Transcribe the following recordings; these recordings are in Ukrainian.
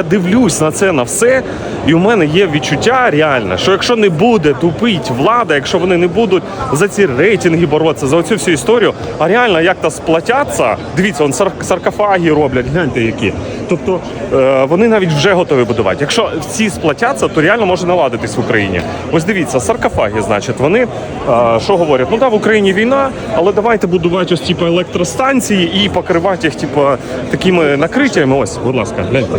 Я дивлюсь на це на все, і у мене є відчуття реальне, що якщо не буде тупить влада, якщо вони не будуть за ці рейтинги боротися, за оцю всю історію, а реально як то сплатяться, дивіться, он саркофаги роблять, гляньте які. Тобто е, вони навіть вже готові будувати. Якщо всі сплатяться, то реально може наладитись в Україні. Ось дивіться, саркофаги, значить, вони е, що говорять? Ну да, в Україні війна, але давайте будувати ось типу електростанції і покривати їх, типу, такими накриттями. Ось, будь ласка, гляньте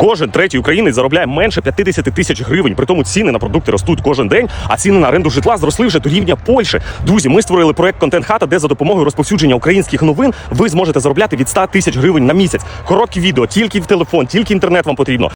Кожен третій українець заробляє менше 50 тисяч гривень. При тому ціни на продукти ростуть кожен день, а ціни на оренду житла зросли вже до рівня Польщі. Друзі, ми створили проект Контент Хата, де за допомогою розповсюдження українських новин ви зможете заробляти від 100 тисяч гривень на місяць. Короткі відео, тільки в телефон, тільки інтернет вам потрібно.